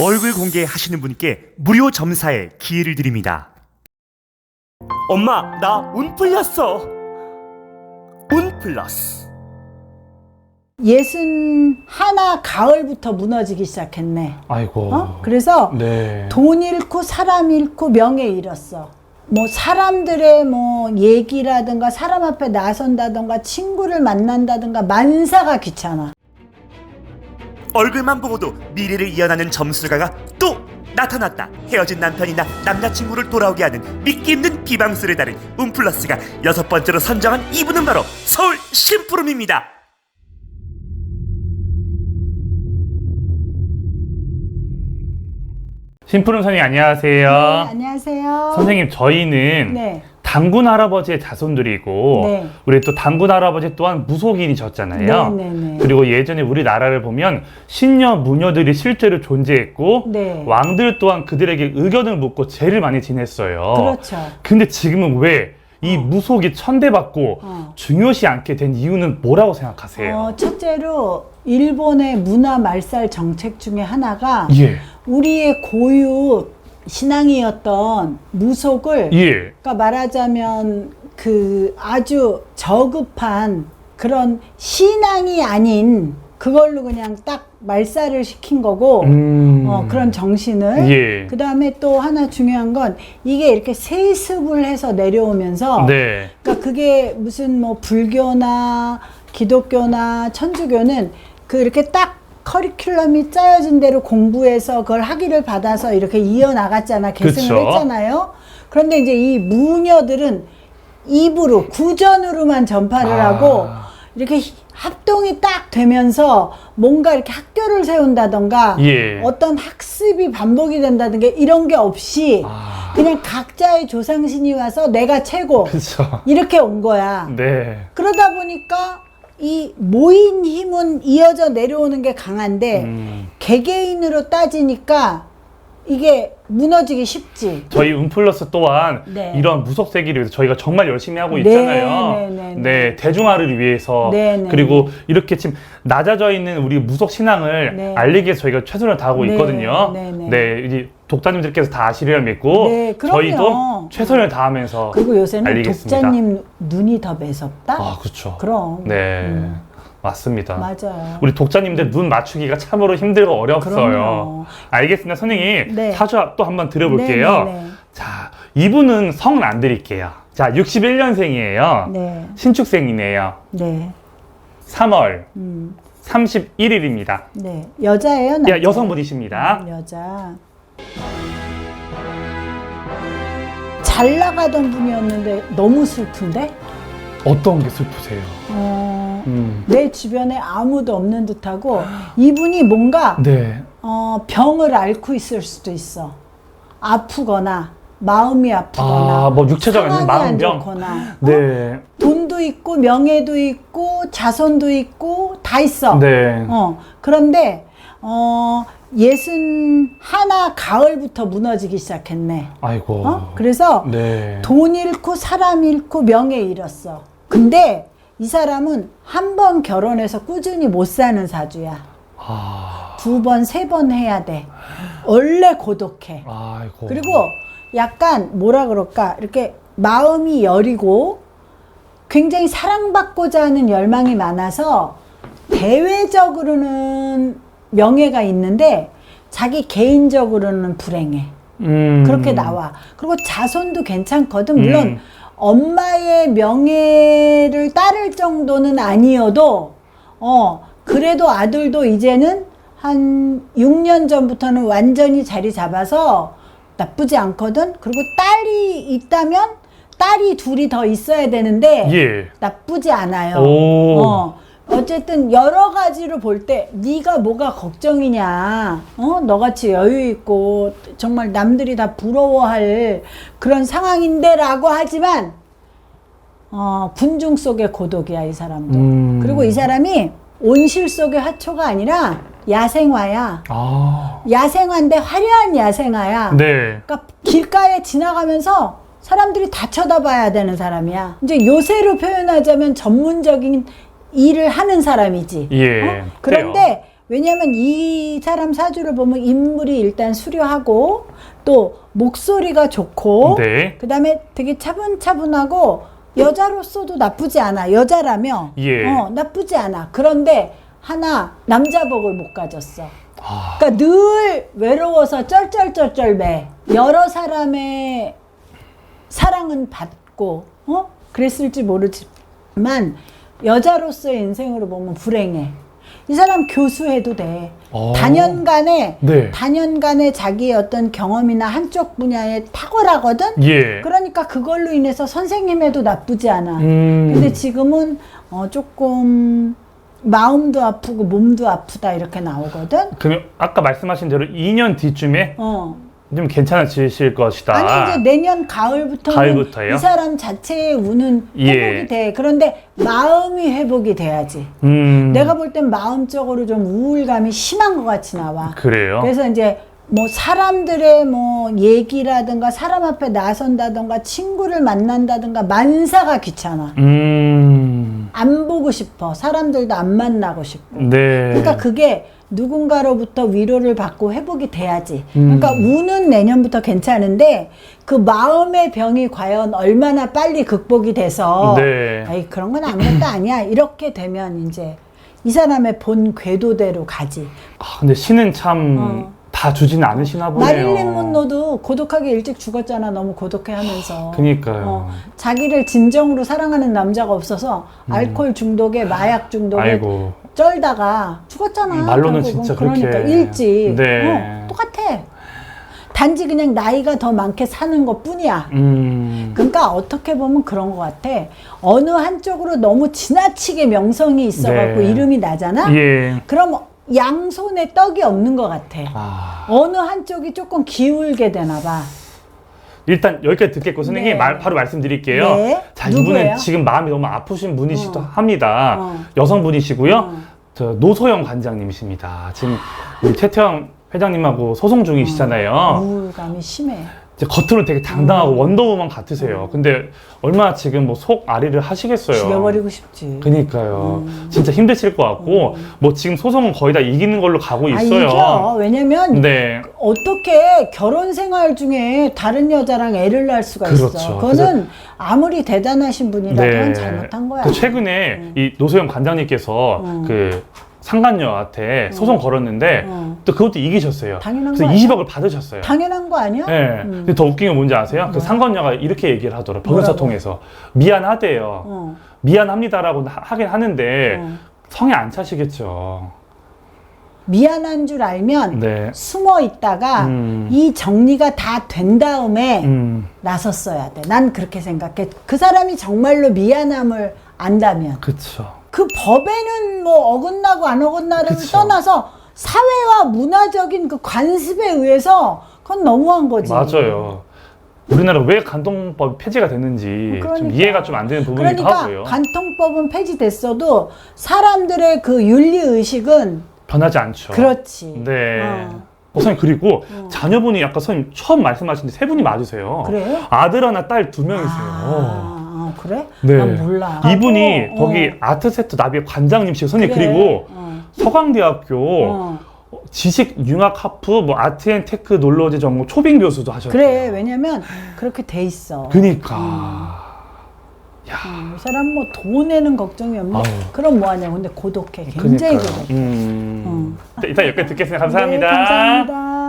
얼굴 공개하시는 분께 무료 점사의 기회를 드립니다. 엄마, 나 운 풀렸어. 운 플러스. 예순 하나 가을부터 무너지기 시작했네. 아이고. 어? 그래서 네. 돈 잃고 사람 잃고 명예 잃었어. 뭐 사람들의 뭐 얘기라든가 사람 앞에 나선다든가 친구를 만난다든가 만사가 귀찮아. 얼굴만 보고도 미래를 이어나는 점술가가 또 나타났다. 헤어진 남편이나 남자친구를 돌아오게 하는 믿기 힘든 비방스를 다룬 운플러스가 여섯 번째로 선정한 이분은 바로 서울 심푸름입니다. 심푸른 선생님 안녕하세요. 네, 안녕하세요. 선생님 저희는 네. 당군 할아버지의 자손들이고 네. 우리 또 당군 할아버지 또한 무속인이셨잖아요. 네, 네, 네. 그리고 예전에 우리나라를 보면 신녀 무녀들이 실제로 존재했고 네. 왕들 또한 그들에게 의견을 묻고 제일 많이 지냈어요. 그렇죠. 근데 지금은 왜 이 무속이 천대받고 어. 중요시 않게 된 이유는 뭐라고 생각하세요? 어, 첫째로 일본의 문화 말살 정책 중에 하나가 예, 우리의 고유 신앙이었던 무속을 예, 그러니까 말하자면 그 아주 저급한 그런 신앙이 아닌 그걸로 그냥 딱 말살을 시킨 거고 음, 어, 그런 정신을. 예, 그 다음에 또 하나 중요한 건 이게 이렇게 세습을 해서 내려오면서 네, 그러니까 그게 무슨 뭐 불교나 기독교나 천주교는 그 이렇게 딱 커리큘럼이 짜여진 대로 공부해서 그걸 학위를 받아서 이렇게 이어나갔잖아 계승을 그쵸. 했잖아요. 그런데 이제 이 무녀들은 입으로 구전으로만 전파를 아. 하고 이렇게 합동이 딱 되면서 뭔가 이렇게 학교를 세운다던가 예. 어떤 학습이 반복이 된다든가 이런 게 없이 아, 그냥 각자의 조상신이 와서 내가 최고 그렇죠. 이렇게 온 거야. 네, 그러다 보니까 이 모인 힘은 이어져 내려오는 게 강한데 음. 개개인으로 따지니까 이게 무너지기 쉽지. 저희 운플러스 또한 네. 이런 무속 세기를 위해서 저희가 정말 열심히 하고 네, 있잖아요. 네, 네, 네. 대중화를 위해서 네, 네. 그리고 이렇게 지금 낮아져 있는 우리 무속 신앙을 네. 알리기 위해서 저희가 최선을 다하고 네, 있거든요. 네, 네. 이제 독자님들께서 다 아시리라 믿고 네, 그럼요. 저희도 최선을 다하면서 그리고 요새는 알리겠습니다. 독자님 눈이 더 매섭다. 아 그렇죠. 그럼. 네, 음, 맞습니다. 맞아요. 우리 독자님들 눈 맞추기가 참으로 힘들고 어렵어요. 그럼요. 알겠습니다, 선생님. 네. 사주 또 한번 들어볼게요. 네, 네, 자, 이분은 성은 안 드릴게요. 자, 61년생이에요. 네. 신축생이네요. 네. 3월 음, 31일입니다. 네. 여자예요, 남자? 야, 여성분이십니다. 음, 여자. 잘 나가던 분이었는데 너무 슬픈데? 어떤 게 슬프세요? 어, 음. 내 주변에 아무도 없는 듯하고 이분이 뭔가 네. 어, 병을 앓고 있을 수도 있어. 아프거나 마음이 아프거나 아, 뭐 육체적인 상황이 마음병? 안 좋거나 네. 돈도 있고 명예도 있고 자손도 있고 다 있어. 네. 어, 그런데, 어, 예순 하나 가을부터 무너지기 시작했네. 아이고. 어? 그래서 네. 돈 잃고 사람 잃고 명예 잃었어. 근데 이 사람은 한 번 결혼해서 꾸준히 못 사는 사주야. 아. 두 번, 세 번 해야 돼. 원래 고독해. 아이고. 그리고 약간 뭐라 그럴까 이렇게 마음이 여리고 굉장히 사랑받고자 하는 열망이 많아서 대외적으로는 명예가 있는데 자기 개인적으로는 불행해. 음. 그렇게 나와. 그리고 자손도 괜찮거든. 물론 음. 엄마의 명예를 따를 정도는 아니어도 어 그래도 아들도 이제는 한 6년 전부터는 완전히 자리 잡아서 나쁘지 않거든. 그리고 딸이 있다면 딸이 둘이 더 있어야 되는데 예. 나쁘지 않아요. 오. 어. 어쨌든 여러 가지로 볼 때 네가 뭐가 걱정이냐 어 너같이 여유 있고 정말 남들이 다 부러워할 그런 상황인데 라고 하지만 어 군중 속의 고독이야 이 사람도 음. 그리고 이 사람이 온실 속의 화초가 아니라 야생화야 아. 야생화인데 화려한 야생화야 네. 그러니까 길가에 지나가면서 사람들이 다 쳐다봐야 되는 사람이야. 이제 요새로 표현하자면 전문적인 일을 하는 사람이지. 예. 어? 그런데 그래요. 왜냐하면 이 사람 사주를 보면 인물이 일단 수려하고 또 목소리가 좋고 네. 그다음에 되게 차분차분하고 여자로서도 나쁘지 않아 여자라며 예. 어, 나쁘지 않아 그런데 하나 남자복을 못 가졌어 아, 그러니까 늘 외로워서 쩔쩔쩔쩔매 여러 사람의 사랑은 받고 어 그랬을지 모르지만 여자로서의 인생으로 보면 불행해 이 사람 교수해도 돼 어. 단연간에 네. 단연간에 자기의 어떤 경험이나 한쪽 분야에 탁월하거든 예. 그러니까 그걸로 인해서 선생님해도 나쁘지 않아 음. 근데 지금은 어 조금 마음도 아프고 몸도 아프다 이렇게 나오거든 그러면 아까 말씀하신 대로 2년 뒤쯤에 어 좀 괜찮아지실 것이다. 아니 이제 내년 가을부터는 가을부터요? 이 사람 자체의 운은 예. 회복이 돼. 그런데 마음이 회복이 돼야지. 음. 내가 볼 땐 마음적으로 좀 우울감이 심한 것 같이 나와. 그래요. 그래서 이제 뭐 사람들의 뭐 얘기라든가 사람 앞에 나선다든가 친구를 만난다든가 만사가 귀찮아. 음. 안 보고 싶어. 사람들도 안 만나고 싶고. 네. 그러니까 그게 누군가로부터 위로를 받고 회복이 돼야지. 음. 그러니까 우는 내년부터 괜찮은데 그 마음의 병이 과연 얼마나 빨리 극복이 돼서 네. 아이 그런 건 아무것도 아니야. 이렇게 되면 이제 이 사람의 본 궤도대로 가지. 아, 근데 신은 참 어. 다 주지는 않으시나 보네요. 마릴린 monroe도 고독하게 일찍 죽었잖아. 너무 고독해 하면서. 그니까요. 어, 자기를 진정으로 사랑하는 남자가 없어서 알코올 중독에 마약 중독에 음. 아이고. 쩔다가 죽었잖아. 말로는 결국은. 진짜 그러니까 그렇게. 일찍 네. 어, 똑같아. 단지 그냥 나이가 더 많게 사는 것 뿐이야. 음. 그러니까 어떻게 보면 그런 것 같아. 어느 한쪽으로 너무 지나치게 명성이 있어갖고 네. 이름이 나잖아. 예. 그럼 양손에 떡이 없는 것 같아. 아. 어느 한쪽이 조금 기울게 되나 봐. 일단 여기까지 듣겠고 선생님 네. 말, 바로 말씀드릴게요. 네. 자 이분은 누구예요? 지금 마음이 너무 아프신 분이시기도 어. 합니다. 어. 여성분이시고요. 어. 저 노소영 관장님이십니다. 지금 우리 최태영 회장님하고 소송 중이시잖아요. 우울감이 심해. 겉으로 되게 당당하고 음. 원더우먼 같으세요. 근데 얼마나 지금 뭐 속 아리를 하시겠어요. 죽여버리고 싶지. 그니까요. 음. 진짜 힘드실 것 같고 뭐 지금 소송은 거의 다 이기는 걸로 가고 아, 있어요. 이겨. 왜냐면 네. 어떻게 결혼 생활 중에 다른 여자랑 애를 낳을 수가 있어. 그렇죠. 그거는 아무리 대단하신 분이라도 네. 잘못한 거야. 그 최근에 이 노소영 관장님께서 음. 그 상간녀한테 소송 걸었는데 어. 또 그것도 이기셨어요. 당연한 그래서 거 아니야? 20억을 받으셨어요. 당연한 거 아니야? 네. 음. 근데 더 웃긴 게 뭔지 아세요? 그 뭐야? 상간녀가 이렇게 얘기를 하더라고요. 변호사 뭐라고? 통해서. 미안하대요. 어. 미안합니다라고 하- 하긴 하는데 어. 성에 안 차시겠죠. 미안한 줄 알면 네. 숨어 있다가 음. 이 정리가 다 된 다음에 음, 나섰어야 돼. 난 그렇게 생각해. 그 사람이 정말로 미안함을 안다면 그쵸. 그 법에는 뭐 어긋나고 안 어긋나를 그쵸. 떠나서 사회와 문화적인 그 관습에 의해서 그건 너무한 거지. 맞아요. 우리나라 왜 간통법이 폐지가 됐는지 좀 그러니까. 이해가 좀 안 되는 부분이기도 그러니까 하고요. 간통법은 폐지됐어도 사람들의 그 윤리 의식은 변하지 않죠. 그렇지. 네. 어. 어, 선생님 그리고 자녀분이 아까 선생님 처음 말씀하신 세 분이 맞으세요. 그래요? 아들 하나 딸 두 명이세요. 아, 아, 그래? 네. 난 몰라. 이분이 어, 거기 어. 아트세트 나비의 관장님이시고 선생님 그래. 그리고 어. 서강대학교 어. 지식 융합 하프 뭐 아트앤테크 놀러지 전공 초빙 교수도 하셨대요. 그래 왜냐면 그렇게 돼 있어. 그니까. 야. 어, 이 사람 뭐 돈 내는 걱정이 없네. 아유. 그럼 뭐 하냐? 근데 고독해. 굉장히 그니까요. 고독해. 음. 어. 일단 여기까지 듣겠습니다. 감사합니다. 네, 감사합니다.